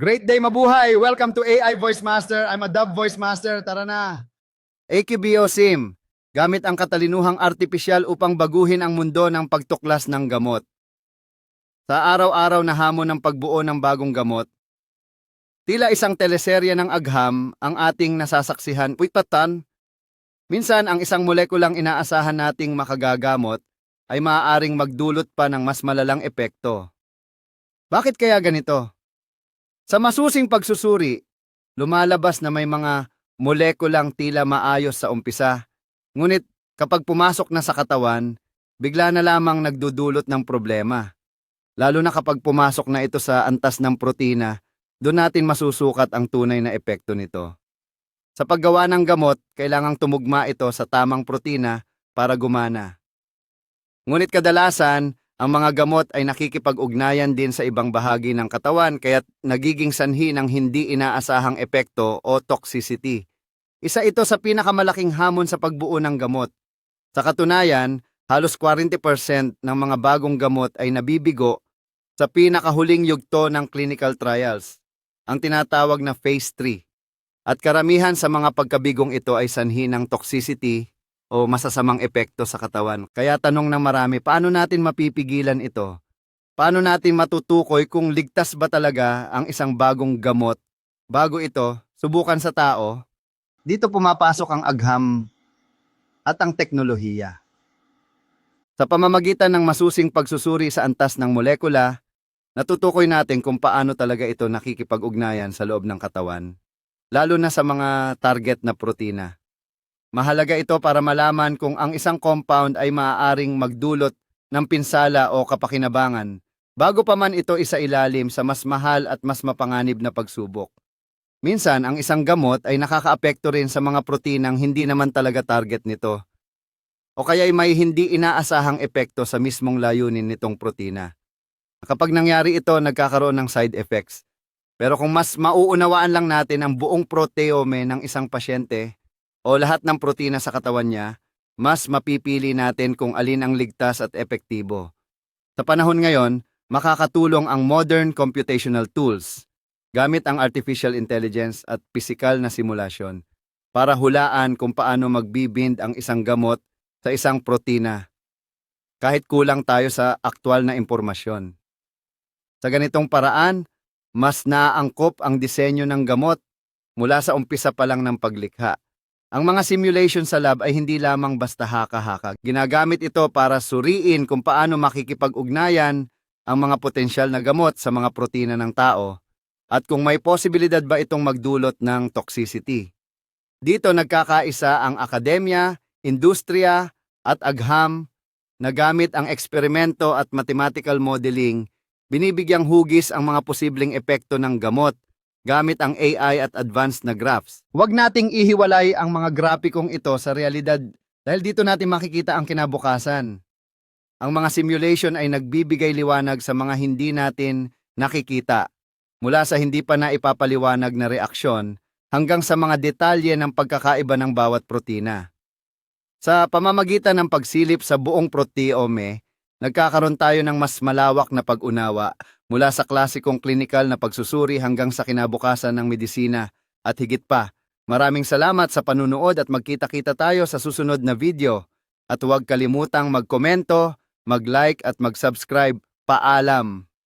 Great day mabuhay! Welcome to AI Voice Master. I'm a Dub Voice Master. Tara na! AQBO SIM, gamit ang katalinuhang artipisyal upang baguhin ang mundo ng pagtuklas ng gamot. Sa araw-araw na hamon ng pagbuo ng bagong gamot, tila isang teleserye ng agham ang ating nasasaksihan. Puitatan, minsan ang isang molekulang inaasahan nating makagagamot ay maaaring magdulot pa ng mas malalang epekto. Bakit kaya ganito? Sa masusing pagsusuri, lumalabas na may mga molekulang tila maayos sa umpisa. Ngunit kapag pumasok na sa katawan, bigla na lamang nagdudulot ng problema. Lalo na kapag pumasok na ito sa antas ng protina, doon natin masusukat ang tunay na epekto nito. Sa paggawa ng gamot, kailangang tumugma ito sa tamang protina para gumana. Ngunit kadalasan, ang mga gamot ay nakikipag-ugnayan din sa ibang bahagi ng katawan kaya't nagiging sanhi ng hindi inaasahang epekto o toxicity. Isa ito sa pinakamalaking hamon sa pagbuo ng gamot. Sa katunayan, halos 40% ng mga bagong gamot ay nabibigo sa pinakahuling yugto ng clinical trials, ang tinatawag na phase 3. At karamihan sa mga pagkabigong ito ay sanhi ng toxicity o masasamang epekto sa katawan. Kaya tanong ng marami, paano natin mapipigilan ito? Paano natin matutukoy kung ligtas ba talaga ang isang bagong gamot bago ito subukan sa tao? Dito pumapasok ang agham at ang teknolohiya. Sa pamamagitan ng masusing pagsusuri sa antas ng molekula, natutukoy natin kung paano talaga ito nakikipag-ugnayan sa loob ng katawan, lalo na sa mga target na protina. Mahalaga ito para malaman kung ang isang compound ay maaaring magdulot ng pinsala o kapakinabangan bago pa man ito isa ilalim sa mas mahal at mas mapanganib na pagsubok. Minsan, ang isang gamot ay nakakaapekto rin sa mga proteinang hindi naman talaga target nito. O kaya ay may hindi inaasahang epekto sa mismong layunin nitong protina. Kapag nangyari ito, nagkakaroon ng side effects. Pero kung mas mauunawaan lang natin ang buong proteome ng isang pasyente, o lahat ng protina sa katawan niya, mas mapipili natin kung alin ang ligtas at epektibo. Sa panahon ngayon, makakatulong ang modern computational tools gamit ang artificial intelligence at pisikal na simulasyon para hulaan kung paano magbibind ang isang gamot sa isang protina kahit kulang tayo sa aktwal na impormasyon. Sa ganitong paraan, mas naaangkop ang disenyo ng gamot mula sa umpisa pa lang ng paglikha. Ang mga simulation sa lab ay hindi lamang basta haka-haka. Ginagamit ito para suriin kung paano makikipag-ugnayan ang mga potensyal na gamot sa mga protina ng tao at kung may posibilidad ba itong magdulot ng toxicity. Dito nagkakaisa ang akademya, industriya at agham na gamit ang eksperimento at mathematical modeling, binibigyang hugis ang mga posibleng epekto ng gamot gamit ang AI at advanced na graphs. Huwag nating ihiwalay ang mga grapikong ito sa realidad dahil dito natin makikita ang kinabukasan. Ang mga simulation ay nagbibigay liwanag sa mga hindi natin nakikita, mula sa hindi pa na ipapaliwanag na reaksyon hanggang sa mga detalye ng pagkakaiba ng bawat protina. Sa pamamagitan ng pagsilip sa buong proteome, nagkakaroon tayo ng mas malawak na pag-unawa mula sa klasikong klinikal na pagsusuri hanggang sa kinabukasan ng medisina at higit pa. Maraming salamat sa panunood at magkita-kita tayo sa susunod na video. At huwag kalimutang magkomento, mag-like at mag-subscribe. Paalam!